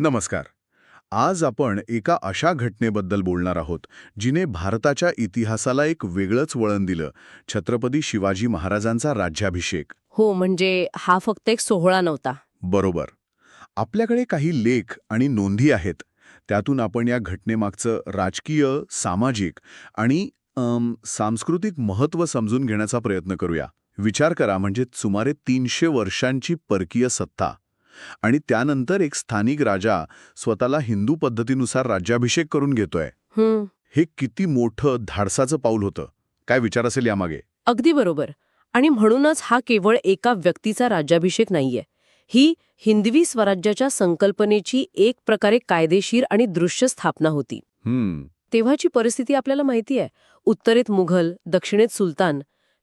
नमस्कार. आज आपण एका अशा घटनेबद्दल बोलणार आहोत जिने भारताच्या इतिहासाला एक वेगळंच वळण दिलं छत्रपती शिवाजी महाराजांचा राज्याभिषेक. हो म्हणजे हा फक्त एक सोहळा नव्हता. बरोबर. आपल्याकडे काही लेख आणि नोंदी आहेत त्यातून आपण या घटनेमागचं राजकीय सामाजिक आणि अम, सांस्कृतिक महत्त्व समजून घेण्याचा प्रयत्न करूया. विचार करा म्हणजे सुमारे तीनशे वर्षांची परकीय सत्ता. आणि त्यानंतर एक स्थानिक राजा स्वतःला हिंदू पद्धतीनुसार राज्याभिषेक करून घेतोय. हं, हे किती मोठं धाडसाचं पाऊल होतं. काय विचार असेल यामागे? अगदी बरोबर. आणि म्हणूनच हा केवळ एका व्यक्तीचा राज्याभिषेक नाहीये. ही हिंदवी स्वराज्याच्या संकल्पनेची एक प्रकारे कायदेशीर आणि दृश्य स्थापना होती. तेव्हाची परिस्थिती आपल्याला माहिती आहे उत्तरेत मुघल दक्षिणेत सुलतान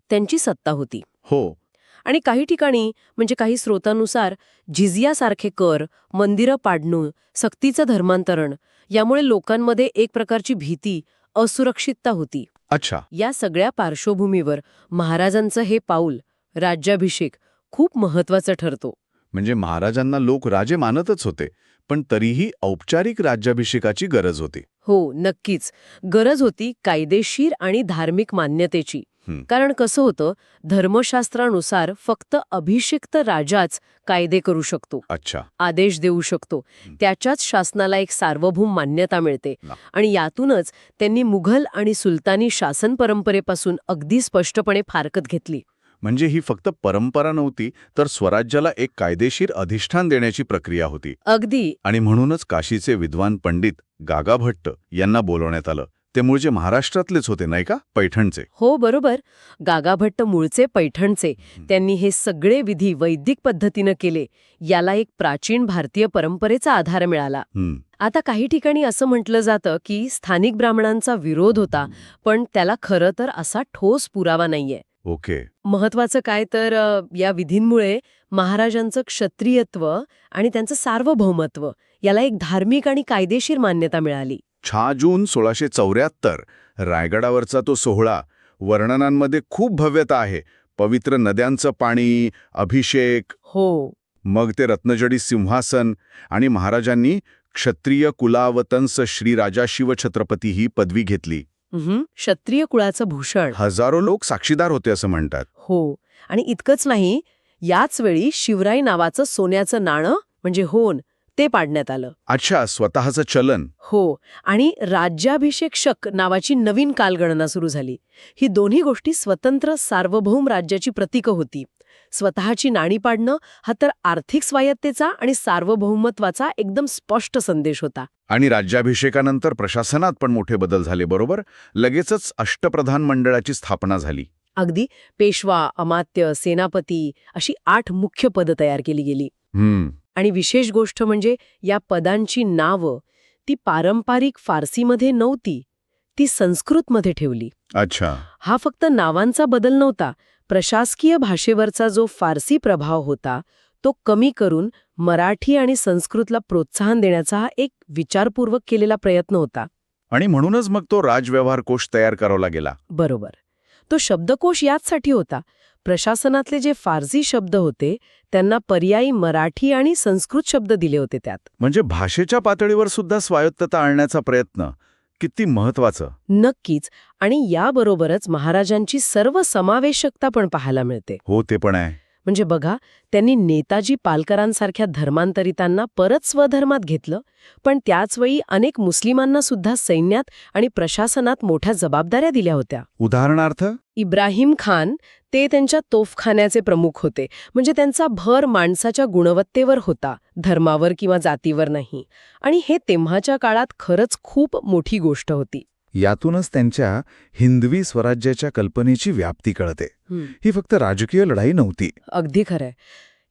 त्यांची सत्ता होती. हो. आणि काही ठिकाणी म्हणजे काही स्रोतांनुसार झिझियासारखे कर मंदिरं पाडणं सक्तीचं धर्मांतरण यामुळे लोकांमध्ये एक प्रकारची भीती असुरक्षितता होती. अच्छा. या सगळ्या पार्श्वभूमीवर महाराजांचं हे पाऊल राज्याभिषेक खूप महत्वाचं ठरतो. म्हणजे महाराजांना लोक राजे मानतच होते पण तरीही औपचारिक राज्याभिषेकाची गरज होती. हो नक्कीच. गरज होती कायदेशीर आणि धार्मिक मान्यतेची. कारण कसं होतं धर्मशास्त्रानुसार फक्त अभिषिक्त राजाच कायदे करू शकतो. अच्छा. आदेश देऊ शकतो. त्याच्याच शासनाला एक सार्वभौम मान्यता मिळते. आणि यातूनच त्यांनी मुघल आणि सुलतानी शासन परंपरेपासून अगदी स्पष्टपणे फारकत घेतली. म्हणजे ही फक्त परंपरा नव्हती तर स्वराज्याला एक कायदेशीर अधिष्ठान देण्याची प्रक्रिया होती. अगदी. आणि म्हणूनच काशीचे विद्वान पंडित गागा भट्ट यांना बोलवण्यात आलं. ते मूळचे महाराष्ट्रातलेच होते नाही का? पैठणचे. हो बरोबर. गागाभट्ट मूळचे पैठणचे. त्यांनी हे सगळे विधी वैदिक पद्धतीनं केले. याला एक प्राचीन भारतीय परंपरेचा आधार मिळाला. आता काही ठिकाणी असं म्हटलं जातं की स्थानिक ब्राह्मणांचा विरोध होता पण त्याला खरं तर असा ठोस पुरावा नाहीये. ओके. महत्वाचं काय तर या विधींमुळे महाराजांचं क्षत्रियत्व आणि त्यांचं सार्वभौमत्व याला एक धार्मिक आणि कायदेशीर मान्यता मिळाली. छा जून सोळाशे चौऱ्याहत्तर रायगडावरचा तो सोहळा वर्णनांमध्ये खूप भव्यता आहे. पवित्र नद्यांचं पाणी अभिषेक हो. मग ते रत्नजडी सिंहासन आणि महाराजांनी क्षत्रिय कुलावतंस श्रीराजा शिवछत्रपती ही पदवी घेतली. क्षत्रिय कुळाचं भूषण. हजारो लोक साक्षीदार होते असं म्हणतात. हो आणि इतकंच नाही याच वेळी शिवराई नावाचं सोन्याचं नाणं म्हणजे होन ते पाडण्यात आलं. अच्छा स्वतःचं चलन. हो आणि राज्याभिषेक नावाची नवीन कालगणना सुरू झाली. ही दोन्ही गोष्टी स्वतंत्र सार्वभौम राज्याची प्रतीकं होती. स्वतःची नाणी पाडणं हा तर आर्थिक स्वायत्तेचा आणि सार्वभौमत्वाचा एकदम स्पष्ट संदेश होता. आणि राज्याभिषेकानंतर प्रशासनात पण मोठे बदल झाले बरोबर? लगेचच अष्टप्रधान मंडळाची स्थापना झाली. अगदी पेशवा अमात्य सेनापती अशी आठ मुख्य पदं तयार केली गेली. हम्म. आणि विशेष गोष्ट म्हणजे या पदांची नावं ती पारंपरिक फारसीमध्ये नव्हती ती संस्कृतमध्ये ठेवली. अच्छा. हा फक्त नावांचा बदल नव्हता प्रशासकीय भाषेवरचा जो फारसी प्रभाव होता तो कमी करून मराठी आणि संस्कृतला प्रोत्साहन देण्याचा हा एक विचारपूर्वक केलेला प्रयत्न होता. आणि म्हणूनच मग तो राजव्यवहार कोश तयार करावा गेला बरोबर. तो शब्दकोश याचसाठी होता. प्रशासनातले जे फारसी शब्द होते त्यांना पर्यायी मराठी आणि संस्कृत शब्द दिले होते त्यात. म्हणजे भाषेच्या पातळीवर सुद्धा स्वायत्तता आणण्याचा प्रयत्न किती महत्वाचं नक्कीच. आणि याबरोबरच महाराजांची सर्व समावेशकता पण पाहायला मिळते. हो ते पण आहे. म्हणजे बघा त्यांनी नेताजी पालकरांसारख्या धर्मांतरितांना परत स्वधर्मात घेतलं पण त्याचवेळी अनेक मुस्लिमांना सुद्धा सैन्यात आणि प्रशासनात मोठ्या जबाबदाऱ्या दिल्या होत्या. उदाहरणार्थ? इब्राहिम खान ते त्यांच्या तोफखान्याचे प्रमुख होते म्हणजे त्यांचा भर माणसाच्या गुणवत्तेवर होता धर्मावर किंवा जातीवर नाही. आणि हे तेव्हाच्या काळात खरंच खूप मोठी गोष्ट होती. यातूनच त्यांच्या हिंदवी स्वराज्याच्या कल्पनेची व्याप्ती कळते. ही. फक्त राजकीय लढाई नव्हती. अगदी खरंय.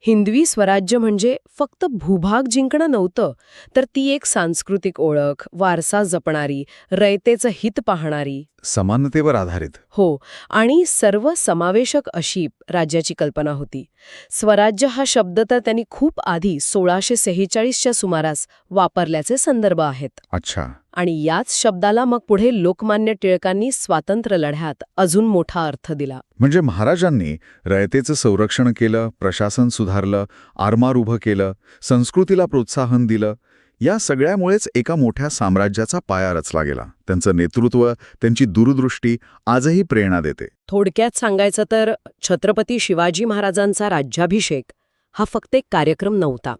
हिंदवी स्वराज्य म्हणजे फक्त भूभाग जिंकणं नव्हतं तर ती एक सांस्कृतिक ओळख वारसा जपणारी रयतेचं हित पाहणारी. समानतेवर आधारित. हो आणि सर्व समावेशक अशी राज्याची कल्पना होती. स्वराज्य हा शब्द तर त्यांनी खूप आधी सोळाशे सेहेचाळीसच्या सुमारास वापरल्याचे संदर्भ आहेत. अच्छा. आणि याच शब्दाला मग पुढे लोकमान्य टिळकांनी स्वातंत्र्य लढ्यात अजून मोठा अर्थ दिला. म्हणजे महाराजांनी रयतेचं संरक्षण केलं प्रशासन सुधारलं आरमार उभं केलं संस्कृतीला प्रोत्साहन दिलं या सगळ्यामुळेच एका मोठ्या साम्राज्याचा पाया रचला गेला. त्यांचं नेतृत्व त्यांची दूरदृष्टी आजही प्रेरणा देते. थोडक्यात सांगायचं तर छत्रपती शिवाजी महाराजांचा राज्याभिषेक हा फक्त एक कार्यक्रम नव्हता.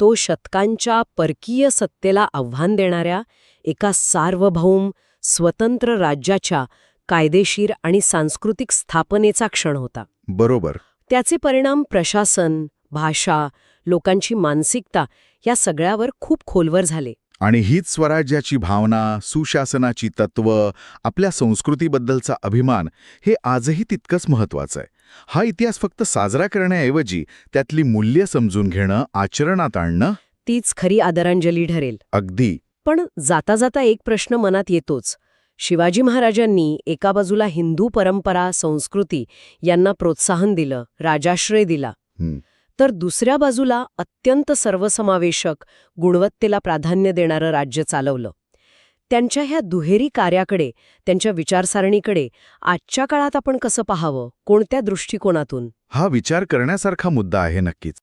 तो शतकांच्या परकीय सत्तेला आव्हान देणाऱ्या एका सार्वभौम स्वतंत्र राज्याच्या कायदेशीर आणि सांस्कृतिक स्थापनेचा क्षण होता. बरोबर. त्याचे परिणाम प्रशासन भाषा लोकांची मानसिकता या सगळ्यावर खूप खोलवर झाले. आणि हीच स्वराज्याची भावना सुशासनाची तत्व आपल्या संस्कृतीबद्दलचा अभिमान हे आजही तितकंच महत्वाचं आहे. हा इतिहास फक्त साजरा करण्याऐवजी त्यातली मूल्य समजून घेणं आचरणात आणणं? तीच खरी आदरांजली ठरेल. अगदी. पण जाता जाता एक प्रश्न मनात येतोच. शिवाजी महाराजांनी एका बाजूला हिंदू परंपरा संस्कृती यांना प्रोत्साहन दिलं राजाश्रय दिला. तर दुसऱ्या बाजूला अत्यंत सर्वसमावेशक गुणवत्तेला प्राधान्य देणारं राज्य चालवलं. त्यांच्या ह्या दुहेरी कार्याकडे त्यांच्या विचारसारणीकडे आजच्या काळात आपण कसं पाहावं? कोणत्या दृष्टिकोनातून? हा विचार करण्यासारखा मुद्दा आहे नक्कीच.